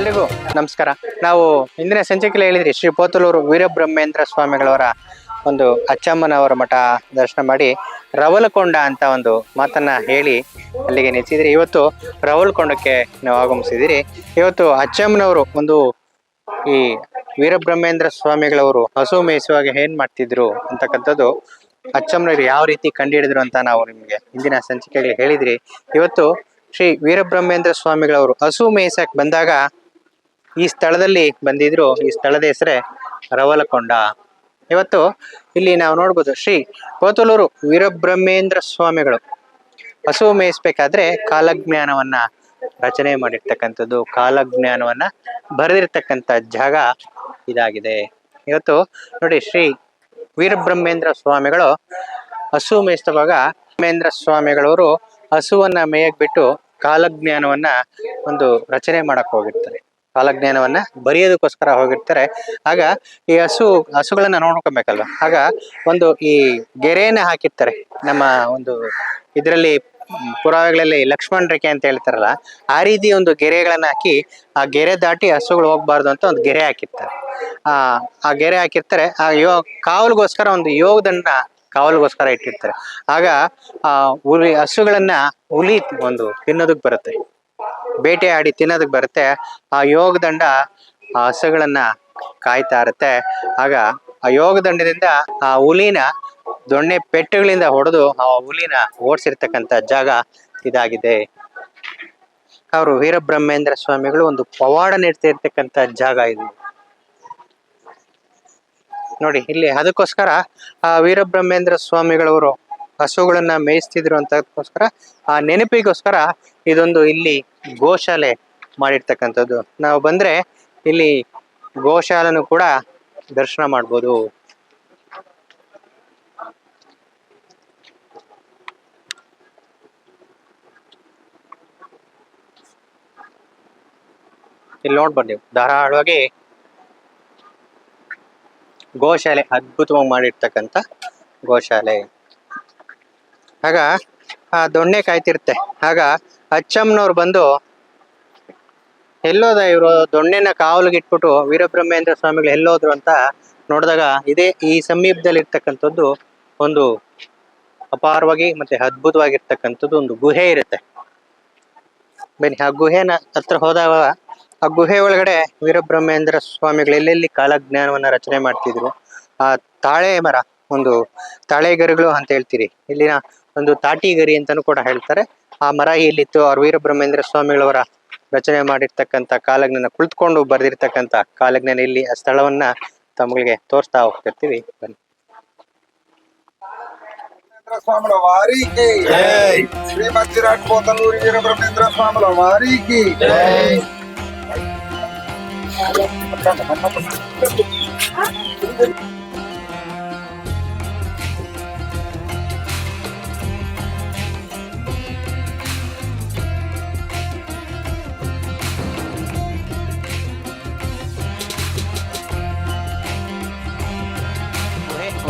ಎಲ್ರಿಗೂ ನಮಸ್ಕಾರ. ನಾವು ಇಂದಿನ ಸಂಚಿಕೆಯಲ್ಲಿ ಹೇಳಿದ್ರಿ, ಶ್ರೀ ಪೋತಲೂರು ವೀರಬ್ರಹ್ಮೇಂದ್ರ ಸ್ವಾಮಿಗಳವರ ಒಂದು ಅಚ್ಚಮ್ಮನವರ ಮಠ ದರ್ಶನ ಮಾಡಿ ರವಲಕೊಂಡ ಅಂತ ಒಂದು ಮಾತನ್ನ ಹೇಳಿ ಅಲ್ಲಿಗೆ ನಿಲ್ಸಿದ್ರಿ. ಇವತ್ತು ರವಲಕೊಂಡಕ್ಕೆ ನಾವು ಆಗಮಿಸಿದಿರಿ ಇವತ್ತು ಅಚ್ಚಮ್ಮನವರು ಒಂದು ಈ ವೀರಬ್ರಹ್ಮೇಂದ್ರ ಸ್ವಾಮಿಗಳವರು ಹಸು ಮೇಯಿಸುವಾಗ ಏನ್ ಮಾಡ್ತಿದ್ರು ಅಂತಕ್ಕಂಥದ್ದು ಅಚ್ಚಮ್ಮನವರು ಯಾವ ರೀತಿ ಕಂಡುಹಿಡಿದ್ರು ಅಂತ ನಾವು ನಿಮ್ಗೆ ಹಿಂದಿನ ಸಂಚಿಕೆಯಲ್ಲಿ ಹೇಳಿದ್ರಿ. ಇವತ್ತು ಶ್ರೀ ವೀರಬ್ರಹ್ಮೇಂದ್ರ ಸ್ವಾಮಿಗಳವರು ಹಸು ಮೇಯಿಸಕ್ ಬಂದಾಗ ಈ ಸ್ಥಳದಲ್ಲಿ ಬಂದಿದ್ರು, ಈ ಸ್ಥಳದ ಹೆಸರೇ ರವಲಕೊಂಡ. ಇವತ್ತು ಇಲ್ಲಿ ನಾವು ನೋಡ್ಬೋದು ಶ್ರೀ ಕೋತಲೂರು ವೀರಬ್ರಹ್ಮೇಂದ್ರ ಸ್ವಾಮಿಗಳು. ಹಸು ಮೇಯಿಸ್ಬೇಕಾದ್ರೆ ಕಾಲಜ್ಞಾನವನ್ನ ರಚನೆ ಮಾಡಿರ್ತಕ್ಕಂಥದ್ದು, ಕಾಲಜ್ಞಾನವನ್ನ ಬರೆದಿರ್ತಕ್ಕಂಥ ಜಾಗ ಇದಾಗಿದೆ. ಇವತ್ತು ನೋಡಿ ಶ್ರೀ ವೀರಬ್ರಹ್ಮೇಂದ್ರ ಸ್ವಾಮಿಗಳು ಹಸು ಮೇಯಿಸುವಾಗ ಬ್ರಹ್ಮೇಂದ್ರ ಸ್ವಾಮಿಗಳವರು ಹಸುವನ್ನ ಮೇಯಕ್ ಬಿಟ್ಟು ಕಾಲಜ್ಞಾನವನ್ನ ಒಂದು ರಚನೆ ಮಾಡಕ್ ಹೋಗಿರ್ತಾರೆ. ಕಾಲಜ್ಞಾನವನ್ನ ಬರೆಯೋದಕ್ಕೋಸ್ಕರ ಹೋಗಿರ್ತಾರೆ. ಆಗ ಈ ಹಸು, ಹಸುಗಳನ್ನ ನೋಡ್ಕೊಬೇಕಲ್ವ? ಆಗ ಒಂದು ಈ ಗೆರೆಯನ್ನ ಹಾಕಿರ್ತಾರೆ. ನಮ್ಮ ಒಂದು ಇದರಲ್ಲಿ ಪುರಾವೆಗಳಲ್ಲಿ ಲಕ್ಷ್ಮಣ ರೇಖೆ ಅಂತ ಹೇಳ್ತಾರಲ್ಲ, ಆ ರೀತಿ ಒಂದು ಗೆರೆಗಳನ್ನ ಹಾಕಿ, ಆ ಗೆರೆ ದಾಟಿ ಹಸುಗಳು ಹೋಗ್ಬಾರ್ದು ಅಂತ ಒಂದು ಗೆರೆ ಹಾಕಿರ್ತಾರೆ. ಆ ಆ ಗೆರೆ ಹಾಕಿರ್ತಾರೆ. ಆ ಯೋ, ಕಾವಲ್ಗೋಸ್ಕರ ಒಂದು ಯೋಗದನ್ನ ಕಾವಲ್ಗೋಸ್ಕರ ಇಟ್ಟಿರ್ತಾರೆ. ಆಗ, ಆ ಹುಲಿ, ಹಸುಗಳನ್ನ ಹುಲಿ ಒಂದು ತಿನ್ನೋದಕ್ಕೆ ಬರುತ್ತೆ. ಬೇಟೆ ಆಡಿ ತಿನ್ನೋದಕ್ ಬರುತ್ತೆ. ಆ ಯೋಗದಂಡ ಆ ಹಸುಗಳನ್ನ ಕಾಯ್ತಾ ಇರುತ್ತೆ. ಆಗ ಆ ಯೋಗದಂಡದಿಂದ ಆ ಹುಲಿನ ದೊಣ್ಣೆ ಪೆಟ್ಟುಗಳಿಂದ ಹೊಡೆದು ಆ ಹುಲಿನ ಓಡಿಸಿರ್ತಕ್ಕಂಥ ಜಾಗ ಇದಾಗಿದೆ. ಅವರು ವೀರಬ್ರಹ್ಮೇಂದ್ರ ಸ್ವಾಮಿಗಳು ಒಂದು ಪವಾಡ ನೀಡ್ತಿರ್ತಕ್ಕಂಥ ಜಾಗ ಇದು. ನೋಡಿ, ಇಲ್ಲಿ ಅದಕ್ಕೋಸ್ಕರ ಆ ವೀರಬ್ರಹ್ಮೇಂದ್ರ ಸ್ವಾಮಿಗಳವರು ಹಸುಗಳನ್ನ ಮೇಯಿಸ್ತಿದ್ರು ಅಂತಕ್ಕೋಸ್ಕರ ಆ ನೆನಪಿಗೋಸ್ಕರ ಇದೊಂದು ಇಲ್ಲಿ ಗೋಶಾಲೆ ಮಾಡಿರ್ತಕ್ಕಂಥದ್ದು. ನಾವು ಬಂದ್ರೆ ಇಲ್ಲಿ ಗೋಶಾಲೆನೂ ಕೂಡ ದರ್ಶನ ಮಾಡ್ಬೋದು. ಇಲ್ಲಿ ನೋಡ್ಬೋದು ನೀವು, ಧಾರಾಳವಾಗಿ ಗೋಶಾಲೆ ಅದ್ಭುತವಾಗಿ ಮಾಡಿರ್ತಕ್ಕಂಥ ಗೋಶಾಲೆ. ಆಗ ಆ ದೊಣ್ಣೆ ಕಾಯ್ತಿರುತ್ತೆ. ಆಗ ಅಚ್ಚಮ್ಮನವ್ರು ಬಂದು, ಎಲ್ಲೋದ ಇವರು? ದೊಣ್ಣೆನ ಕಾವಲಿಗಿಟ್ಬಿಟ್ಟು ವೀರಬ್ರಹ್ಮೇಂದ್ರ ಸ್ವಾಮಿಗಳು ಎಲ್ಲೋದ್ರು ಅಂತ ನೋಡಿದಾಗ ಇದೇ ಈ ಸಮೀಪದಲ್ಲಿ ಇರ್ತಕ್ಕಂಥದ್ದು ಒಂದು ಅಪಾರವಾಗಿ ಮತ್ತೆ ಅದ್ಭುತವಾಗಿರ್ತಕ್ಕಂಥದ್ದು ಒಂದು ಗುಹೆ ಇರುತ್ತೆ. ಬನ್ನಿ, ಆ ಗುಹೆನ ಹತ್ರ ಹೋದಾಗ ಆ ಗುಹೆ ಒಳಗಡೆ ವೀರಬ್ರಹ್ಮೇಂದ್ರ ಸ್ವಾಮಿಗಳು ಎಲ್ಲೆಲ್ಲಿ ಕಾಲಜ್ಞಾನವನ್ನ ರಚನೆ ಮಾಡ್ತಿದ್ರು? ಆ ತಾಳೆ ಮರ, ಒಂದು ತಾಳೆ ಗರಿಗಳು ಅಂತ ಹೇಳ್ತೀರಿ. ಇಲ್ಲಿನ ಒಂದು ತಾಟಿ ಗರಿ ಅಂತಾನು ಕೂಡ ಹೇಳ್ತಾರೆ ಆ ಮರ ಇಲ್ಲಿತ್ತು ಅವ್ರ ವೀರಬ್ರಹ್ಮೇಂದ್ರ ಸ್ವಾಮಿಗಳವರ ರಚನೆ ಮಾಡಿರ್ತಕ್ಕಂಥ ಕಾಲಜ್ಞಾನ ಕುಳಿತುಕೊಂಡು ಬರೆದಿರ್ತಕ್ಕಂಥ ಕಾಲಜ್ಞಾನ ಇಲ್ಲಿ ಆ ಸ್ಥಳವನ್ನ ತಮಗೆ ತೋರಿಸ್ತಾ ಹೋಗ್ತಿರ್ತೀವಿ ಬನ್ನಿ బ్రహ్మేంద్ర స్వాముల వారికి శ్రీమద్ విరాట్ పోతలూరి వీర బ్రహ్మేంద్ర స్వాముల వారికి ಗುಹೆ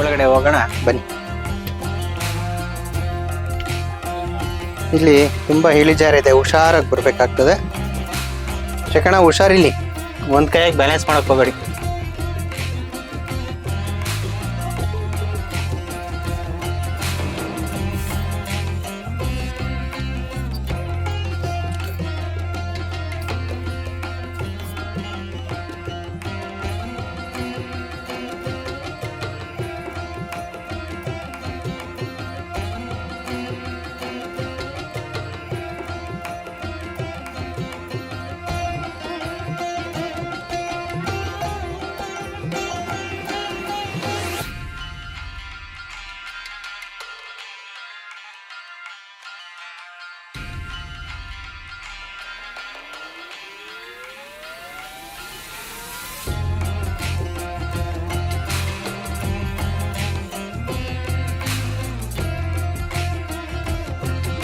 ಒಳಗಡೆ ಹೋಗೋಣ, ಬನ್ನಿ. ಇಲ್ಲಿ ತುಂಬ ಇಳಿಜಾರಿದೆ ಹುಷಾರಾಗಿ ಬರ್ಬೇಕಾಗ್ತದೆ. ಶಕಣ ಹುಷಾರಿಲ್ಲಿ. ಒಂದು ಕೈಯಾಗಿ ಬ್ಯಾಲೆನ್ಸ್ ಮಾಡಕ್ ಹೋಗಬೇಡಿ.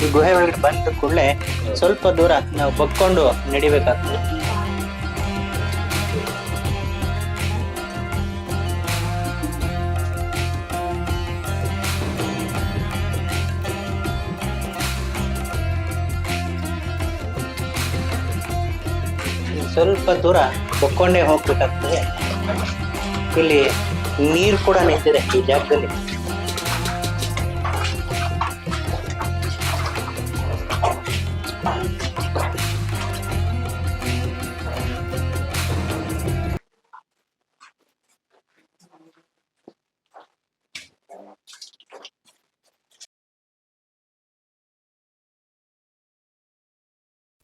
ಈ ಗುಹೆ ಒಳಗಡೆ ಬಂದ ಕೂಡಲೇ ಸ್ವಲ್ಪ ದೂರ ನಾವು ಬಗ್ಕೊಂಡು ನಡಿಬೇಕಾಗ್ತದೆ. ಸ್ವಲ್ಪ ದೂರ ಬಕ್ಕೊಂಡೇ ಹೋಗ್ಬೇಕಾಗ್ತದೆ. ಇಲ್ಲಿ ನೀರು ಕೂಡ ನಿಂತಿದೆ ಈ ಜಾಗದಲ್ಲಿ.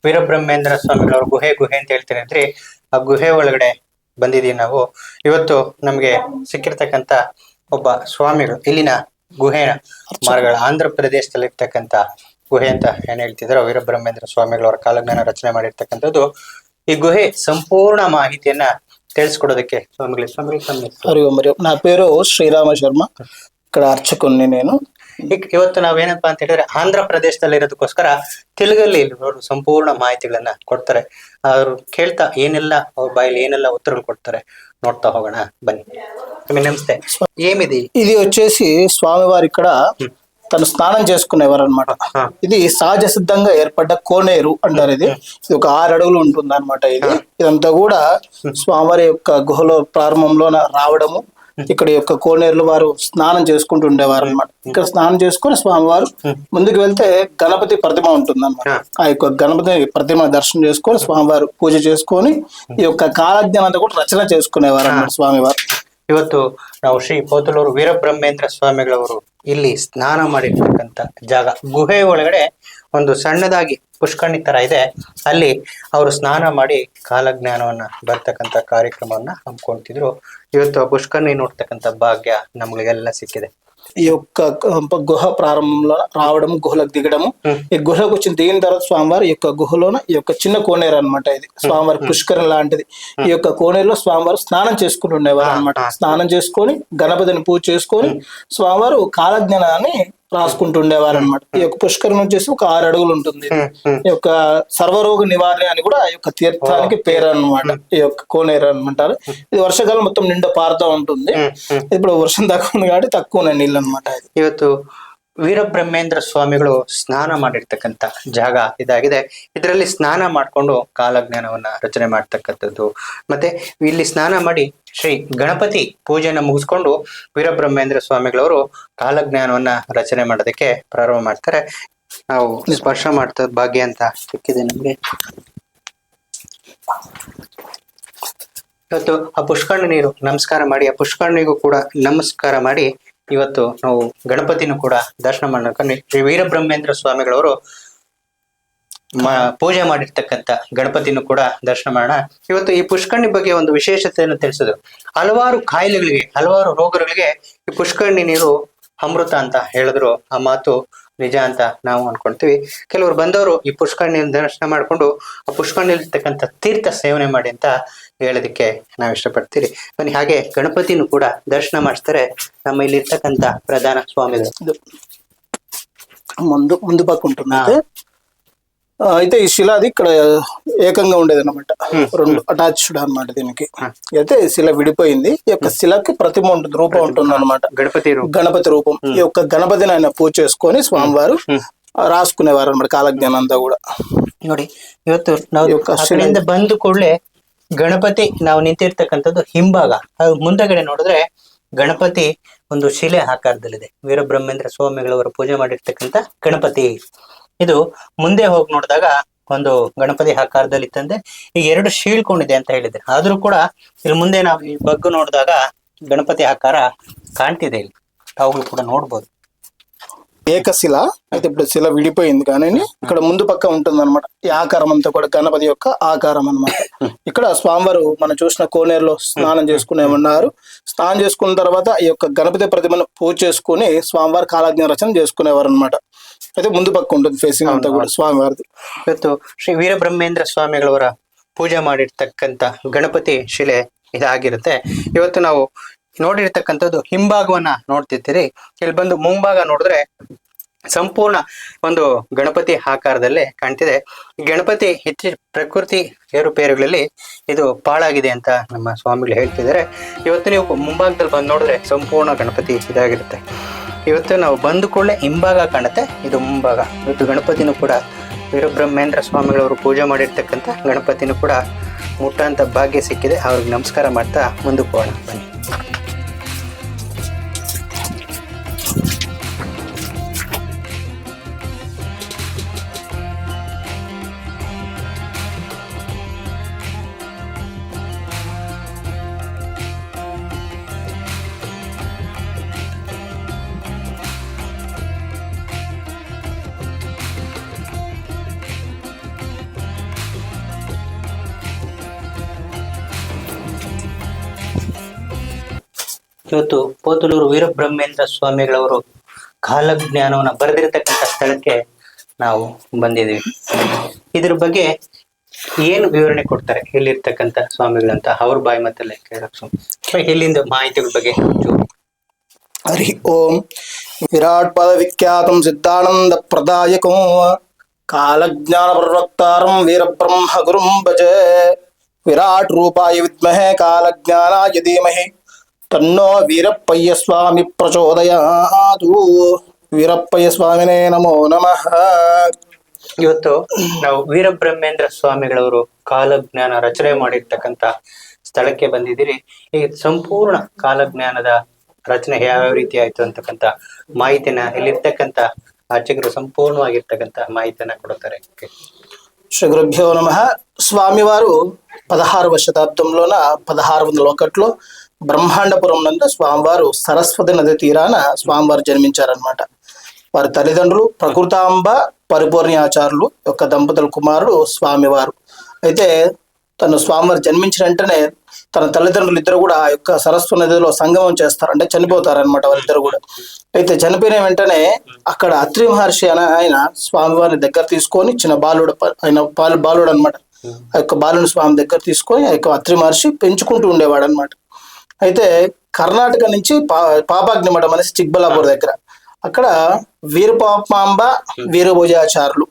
ವೀರಬ್ರಹ್ಮೇಂದ್ರ ಸ್ವಾಮಿಗಳವ್ರ ಗುಹೆ ಗುಹೆ ಅಂತ ಹೇಳ್ತೀನಿ ಅಂದ್ರೆ ಆ ಗುಹೆ ಒಳಗಡೆ ಬಂದಿದೀವಿ ನಾವು ಇವತ್ತು ನಮ್ಗೆ ಸಿಕ್ಕಿರ್ತಕ್ಕಂತ ಒಬ್ಬ ಸ್ವಾಮಿಗಳು ಇಲ್ಲಿನ ಗುಹೆನ ಮಾರ್ಗಳ ಆಂಧ್ರ ಪ್ರದೇಶದಲ್ಲಿ ಇರ್ತಕ್ಕಂತ ಗುಹೆ ಅಂತ ಏನ್ ಹೇಳ್ತಿದ್ರು ವೀರಬ್ರಹ್ಮೇಂದ್ರ ಸ್ವಾಮಿಗಳವರ ಕಾಲಜ್ಞಾನ ರಚನೆ ಮಾಡಿರ್ತಕ್ಕಂಥದ್ದು ಈ ಗುಹೆ ಸಂಪೂರ್ಣ ಮಾಹಿತಿಯನ್ನ ತಿಳಿಸ್ಕೊಡೋದಕ್ಕೆ ಸ್ವಾಮಿಗಳು ಸ್ವಾಮಿಗಳು ತಮ್ಮ ಹೆಸರು? హరి ఓం హరి ఓం. నా పేరు శ్రీరామ శర్మ ఇక్కడ అర్చకుని నేను ಈಗ ಇವತ್ತು ನಾವೇನಪ್ಪಾ ಅಂತ ಹೇಳಿದ್ರೆ ಆಂಧ್ರ ಪ್ರದೇಶದಲ್ಲಿ ಇರೋದಕ್ಕೋಸ್ಕರ ತೆಲುಗಲ್ಲಿ ಅವರು ಸಂಪೂರ್ಣ ಮಾಹಿತಿಗಳನ್ನ ಕೊಡ್ತಾರೆ ಅವ್ರು ಕೇಳ್ತಾ ಏನೆಲ್ಲ ಅವ್ರ ಬಾಯಲ್ಲಿ ಏನೆಲ್ಲ ಉತ್ತರಗಳು ಕೊಡ್ತಾರೆ ನೋಡ್ತಾ ಹೋಗೋಣ ಬನ್ನಿ ನಿಮಗೆ ನಮಸ್ತೆ ఏమిది ఇది వచ్చేసి స్వామివారు ఇక్కడ తను స్నానం చేసుకునేవారు అనమాట ఆ. ఇది సహజ సిద్ధంగా ఏర్పడ్డ కోనేరు అంటారు ఇది ఇది ఒక ఆరు అడుగులు ఉంటుంది అనమాట ఇది ఇదంతా కూడా స్వామివారి యొక్క గుహలో ప్రారంభంలో రావడము ఇక్కడ యొక్క కోనేరులో వారు స్నానం చేసుకుంటూ ఉండేవారు అనమాట ఇక్కడ స్నానం చేసుకుని స్వామివారు ముందుకు వెళ్తే గణపతి ప్రతిమ ఉంటుంది అనమాట ఆ. యొక్క గణపతి ప్రతిమ దర్శనం చేసుకొని స్వామివారు పూజ చేసుకొని ఈ యొక్క కాలజ్ఞానం అంతా కూడా రచన చేసుకునేవారు అన్నమాట స్వామివారు. ಇವತ್ತು ನಾವು ಶ್ರೀ ಪೋತಲೂರು ವೀರಬ್ರಹ್ಮೇಂದ್ರ ಸ್ವಾಮಿಗಳವರು ಇಲ್ಲಿ ಸ್ನಾನ ಮಾಡಿರ್ತಕ್ಕಂಥ ಜಾಗ. ಗುಹೆ ಒಳಗಡೆ ಒಂದು ಸಣ್ಣದಾಗಿ ಪುಷ್ಕರಣಿ ತರ ಇದೆ. ಅಲ್ಲಿ ಅವರು ಸ್ನಾನ ಮಾಡಿ ಕಾಲಜ್ಞಾನವನ್ನ ಬರ್ತಕ್ಕಂಥ ಕಾರ್ಯಕ್ರಮವನ್ನ ಹಮ್ಮಿಕೊಳ್ತಿದ್ರು. ಇವತ್ತು ಆ ಪುಷ್ಕರ್ಣಿ ನೋಡ್ತಕ್ಕಂಥ ಭಾಗ್ಯ ನಮ್ಗೆಲ್ಲ ಸಿಕ್ಕಿದೆ. ఈ యొక్క గుహ ప్రారంభంలో రావడము గుహలకు దిగడము. ఈ గుహకు వచ్చిన దిగిన తర్వాత స్వామివారి యొక్క గుహలోన ఈ యొక్క చిన్న కోనేరు అన్నమాట ఇది. స్వామివారి పుష్కరం లాంటిది. ఈ యొక్క కోనేరులో స్వామివారు స్నానం చేసుకుని ఉండేవారు అన్నమాట. స్నానం చేసుకొని గణపతిని పూజ చేసుకొని స్వామివారు కాలజ్ఞానాన్ని రాసుకుంటుండేవారు అనమాట ఈ యొక్క పుష్కరం వచ్చేసి ఒక ఆరు అడుగులు ఉంటుంది. ఈ యొక్క సర్వరోగ నివారణ అని కూడా ఈ యొక్క తీర్థానికి పేరు అనమాట ఈ యొక్క కోనేరు అనమాటారు ఇది వర్షాకాలం మొత్తం నిండా పారుతూ ఉంటుంది. ఇప్పుడు వర్షం తక్కువ ఉంది కాబట్టి తక్కువ నీళ్ళు అనమాట ఇది ವೀರಬ್ರಹ್ಮೇಂದ್ರ ಸ್ವಾಮಿಗಳು ಸ್ನಾನ ಮಾಡಿರ್ತಕ್ಕಂಥ ಜಾಗ ಇದಾಗಿದೆ. ಇದರಲ್ಲಿ ಸ್ನಾನ ಮಾಡಿಕೊಂಡು ಕಾಲಜ್ಞಾನವನ್ನ ರಚನೆ ಮಾಡ್ತಕ್ಕಂಥದ್ದು. ಮತ್ತೆ ಇಲ್ಲಿ ಸ್ನಾನ ಮಾಡಿ ಶ್ರೀ ಗಣಪತಿ ಪೂಜೆನ ಮುಗಿಸ್ಕೊಂಡು ವೀರಬ್ರಹ್ಮೇಂದ್ರ ಸ್ವಾಮಿಗಳವರು ಕಾಲಜ್ಞಾನವನ್ನ ರಚನೆ ಮಾಡೋದಕ್ಕೆ ಪ್ರಾರಂಭ ಮಾಡ್ತಾರೆ. ನಾವು ಸ್ಪರ್ಶ ಮಾಡ್ತದ ಭಾಗ್ಯ ಅಂತ ಸಿಕ್ಕಿದೆ ನಮ್ಗೆ. ಇವತ್ತು ಆ ಪುಷ್ಕರ್ಣ ನೀರು ನಮಸ್ಕಾರ ಮಾಡಿ, ಆ ಪುಷ್ಕರ್ಣಿಗೂ ಕೂಡ ನಮಸ್ಕಾರ ಮಾಡಿ ಇವತ್ತು ನಾವು ಗಣಪತಿನೂ ಕೂಡ ದರ್ಶನ ಮಾಡ್ಕೊಂಡು ಶ್ರೀ ವೀರಬ್ರಹ್ಮೇಂದ್ರ ಸ್ವಾಮಿಗಳವರು ಪೂಜೆ ಮಾಡಿರ್ತಕ್ಕಂಥ ಗಣಪತಿನೂ ಕೂಡ ದರ್ಶನ ಮಾಡೋಣ. ಇವತ್ತು ಈ ಪುಷ್ಕರ್ಣಿ ಬಗ್ಗೆ ಒಂದು ವಿಶೇಷತೆಯನ್ನು ತಿಳಿಸಿದ್ರು ಹಲವಾರು ಕಾಯಿಲೆಗಳಿಗೆ, ಹಲವಾರು ರೋಗಗಳಿಗೆ ಈ ಪುಷ್ಕರ್ಣಿ ನೀರು ಅಮೃತ ಅಂತ ಹೇಳಿದ್ರು. ಆ ಮಾತು ನಿಜ ಅಂತ ನಾವು ಅನ್ಕೊಂತೀವಿ. ಕೆಲವರು ಬಂದವರು ಈ ಪುಷ್ಕರಣಿಯ ದರ್ಶನ ಮಾಡಿಕೊಂಡು ಆ ಪುಷ್ಕರಣಿಯಲ್ಲಿರ್ತಕ್ಕಂಥ ತೀರ್ಥ ಸೇವನೆ ಮಾಡಿ ಅಂತ ಹೇಳೋದಕ್ಕೆ ನಾವು ಇಷ್ಟಪಡ್ತೀರಿ. ಬನ್ನಿ ಹಾಗೆ ಗಣಪತಿನೂ ಕೂಡ ದರ್ಶನ ಮಾಡಿಸ್ತಾರೆ ನಮ್ಮ ಇಲ್ಲಿ ಇಲ್ಲಿರ್ತಕ್ಕಂಥ ಪ್ರಧಾನ ಸ್ವಾಮಿಗಳು. ಮುಂದು ಮುಂದೆ ಬಾಕುಂಟು అయితే ఆ, అయితే ఈ శిల అది ఇక్కడ ఏకంగా ఉండేది అనమాట రెండు అటాచ్డ్ అన్నమాట దీనికి అయితే ఈ శిల విడిపోయింది ఈ యొక్క శిలకి ప్రతిమ ఉంటుంది రూపం ఉంటుంది అనమాట ಗಣಪತಿ ರೂಪ గణపతి రూపం ఈ యొక్క గణపతిని ఆయన పూజ చేసుకొని స్వామివారు ఆ, రాసుకునేవారు అనమాట కాలజ్ఞానం అంతా కూడా ನೋಡಿ ಇವತ್ತು ನಾವು ಈ యొక్క ಆ ಕಡೆಯಿಂದ ಬಂದ ಕೂಡಲೇ ಗಣಪತಿ ನಾವು ನಿಂತಿರ್ತಕ್ಕಂಥದ್ದು ಹಿಂಭಾಗ ಅದು ಮುಂದಗಡೆ ನೋಡಿದ್ರೆ ಗಣಪತಿ ಒಂದು ಶಿಲೆ ಆಕಾರದಲ್ಲಿದೆ ವೀರಬ್ರಹ್ಮೇಂದ್ರ ಸ್ವಾಮಿಗಳವರು ಪೂಜೆ ಮಾಡಿರ್ತಕ್ಕಂಥ ಗಣಪತಿ ಇದು ಮುಂದೆ ಹೋಗಿ ನೋಡಿದಾಗ ಒಂದು ಗಣಪತಿ ಆಕಾರದಲ್ಲಿ ಇತ್ತಂದ್ರೆ ಈಗ ಎರಡು ಶೀಳ್ಕೊಂಡಿದೆ ಅಂತ ಹೇಳಿದ್ರೆ ಆದ್ರೂ ಕೂಡ ಇಲ್ಲಿ ಮುಂದೆ ನಾವು ಈ ಬಗ್ಗು ನೋಡಿದಾಗ ಗಣಪತಿ ಆಕಾರ ಕಾಣ್ತಿದೆ ಇಲ್ಲಿ ತಾವುಗಳು ಕೂಡ ನೋಡ್ಬೋದು ఏకశిల అయితే ఇప్పుడు శిల విడిపోయింది కానీ ఇక్కడ ముందు పక్క ఉంటుంది అనమాట ఈ ఆకారం అంతా కూడా గణపతి యొక్క ఆకారం అన్నమాట ఇక్కడ స్వామివారు మనం చూసిన కోనేరులో స్నానం చేసుకునే ఉన్నారు స్నానం చేసుకున్న తర్వాత ఈ యొక్క గణపతి ప్రతిమను పూజ చేసుకుని స్వామివారి కాలజ్ఞ రచన చేసుకునేవారు అనమాట అయితే ముందు పక్క ఉంటుంది ఫేసింగ్ అంతా కూడా స్వామివారిది ಇವತ್ತು ಶ್ರೀ ವೀರಬ್ರಹ್ಮೇಂದ್ರ ಸ್ವಾಮಿಗಳವರ ಪೂಜೆ ಮಾಡಿರ್ತಕ್ಕಂಥ ಗಣಪತಿ ಶಿಲೆ ಇದಾಗಿರುತ್ತೆ ಇವತ್ತು ನಾವು ನೋಡಿರ್ತಕ್ಕಂಥದ್ದು ಹಿಂಭಾಗವನ್ನ ನೋಡ್ತಿರ್ತೀರಿ ಇಲ್ಲಿ ಬಂದು ಮುಂಭಾಗ ನೋಡಿದ್ರೆ ಸಂಪೂರ್ಣ ಒಂದು ಗಣಪತಿ ಆಕಾರದಲ್ಲೇ ಕಾಣ್ತಿದೆ ಈ ಗಣಪತಿ ಹೆಚ್ಚು ಪ್ರಕೃತಿ ಏರುಪೇರುಗಳಲ್ಲಿ ಇದು ಪಾಳಾಗಿದೆ ಅಂತ ನಮ್ಮ ಸ್ವಾಮಿಗಳು ಹೇಳ್ತಿದ್ದಾರೆ ಇವತ್ತು ನೀವು ಮುಂಭಾಗದಲ್ಲಿ ಬಂದು ನೋಡಿದ್ರೆ ಸಂಪೂರ್ಣ ಗಣಪತಿ ಇದಾಗಿರುತ್ತೆ ಇವತ್ತು ನಾವು ಬಂದ ಕೂಡಲೇ ಹಿಂಭಾಗ ಕಾಣುತ್ತೆ. ಇದು ಮುಂಭಾಗ. ಇವತ್ತು ಗಣಪತಿನೂ ಕೂಡ ವೀರಬ್ರಹ್ಮೇಂದ್ರ ಸ್ವಾಮಿಗಳವರು ಪೂಜೆ ಮಾಡಿರ್ತಕ್ಕಂಥ ಗಣಪತಿನೂ ಕೂಡ ಮುಟ್ಟಂತ ಭಾಗ್ಯ ಸಿಕ್ಕಿದೆ. ಅವ್ರಿಗೆ ನಮಸ್ಕಾರ ಮಾಡ್ತಾ ಮುಂದಕ್ಕೆ ಹೋಗೋಣ. ಬನ್ನಿ. ಇವತ್ತು ಪೋತಲೂರು ವೀರಬ್ರಹ್ಮೇಂದ್ರ ಸ್ವಾಮಿಗಳವರು ಕಾಲಜ್ಞಾನವನ್ನು ಬರೆದಿರತಕ್ಕಂಥ ಸ್ಥಳಕ್ಕೆ ನಾವು ಬಂದಿದ್ದೀವಿ. ಇದ್ರ ಬಗ್ಗೆ ಏನು ವಿವರಣೆ ಕೊಡ್ತಾರೆ? ಇಲ್ಲಿರ್ತಕ್ಕಂಥ ಸ್ವಾಮಿಗಳಂತ ಅವ್ರ ಬಾಯಿ ಮತ್ತಲ್ಲೇ ಕೇಳಕ್ಕೆ ಇಲ್ಲಿಂದ ಮಾಹಿತಿಗಳ ಬಗ್ಗೆ. ಹರಿ ಓಂ. ವಿರಾಟ್ ಪದ ವಿಖ್ಯಾತಂ ಸಿದ್ಧಾನಂದ ಪ್ರದಾಯಕೋ. ಕಾಲಜ್ಞಾನ ಪ್ರವಕ್ತಾರಂ ವೀರಬ್ರಹ್ಮ ಗುರುಂ ಭಜೆ. ವಿರಾಟ್ ರೂಪಾಯ ವಿದ್ಮಹೆ ಕಾಲಜ್ಞಾನಾಯ ಧೀಮಹಿ. ತನ್ನೋ ವೀರಪ್ಪಯ್ಯ ಸ್ವಾಮಿ ಪ್ರಚೋದಯಾತು ವೀರಪ್ಪಯ್ಯ ಸ್ವಾಮಿನೇ ನಮೋ ನಮಃ ಇವತ್ತು ನಾವು ವೀರಬ್ರಹ್ಮೇಂದ್ರ ಸ್ವಾಮಿಗಳವರು ಕಾಲಜ್ಞಾನ ರಚನೆ ಮಾಡಿರ್ತಕ್ಕಂಥ ಸ್ಥಳಕ್ಕೆ ಬಂದಿದ್ದೀರಿ ಈ ಸಂಪೂರ್ಣ ಕಾಲಜ್ಞಾನದ ರಚನೆ ಯಾವ ರೀತಿ ಆಯ್ತು ಅಂತಕ್ಕಂಥ ಮಾಹಿತಿನ ಇಲ್ಲಿರ್ತಕ್ಕಂಥ ಅರ್ಚಕರು ಸಂಪೂರ್ಣವಾಗಿರ್ತಕ್ಕಂಥ ಮಾಹಿತಿಯನ್ನ ಕೊಡುತ್ತಾರೆ శ్రీ గురుభ్యో నమ స్వామివారు పదహారవ శతాబ్దంలోన పదహారు వందల ఒకటిలో బ్రహ్మాండపురం నందు స్వామివారు సరస్వతి నది తీరాన స్వామివారు జన్మించారనమాట వారి తల్లిదండ్రులు ప్రకృతాంబ పరిపూర్ణాచారులు యొక్క దంపతుల కుమారుడు స్వామివారు. అయితే తను స్వామివారు జన్మించిన వెంటనే తన తల్లిదండ్రులు ఇద్దరు కూడా ఆ యొక్క సరస్వతి నదిలో సంగమం చేస్తారు అంటే చనిపోతారనమాట వాళ్ళిద్దరు కూడా. అయితే చనిపోయిన వెంటనే అక్కడ అత్రి మహర్షి అని ఆయన స్వామివారిని దగ్గర తీసుకొని చిన్న బాలుడు ఆయన బాలు బాలుడు అనమాట ఆ యొక్క బాలుని స్వామి దగ్గర తీసుకొని ఆ యొక్క అత్రి మహర్షి పెంచుకుంటూ ఉండేవాడు అనమాట అయితే కర్ణాటక నుంచి పా పాపాగ్ని మఠం అనేసి చిక్బలాపూర్ దగ్గర. అక్కడ వీరపాపాంబ వీరభుజాచారులు.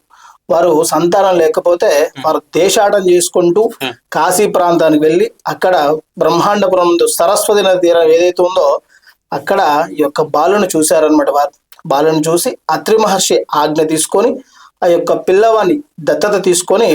వారు సంతానం లేకపోతే వారు దేశాటం చేసుకుంటూ కాశీ ప్రాంతానికి వెళ్ళి అక్కడ బ్రహ్మాండపురం సరస్వతి నది తీరం ఏదైతే ఉందో అక్కడ ఈ యొక్క బాలుని చూశారనమాట వారు. బాలుని చూసి అత్రి మహర్షి ఆజ్ఞ తీసుకొని ఆ యొక్క పిల్లవాని దత్తత తీసుకొని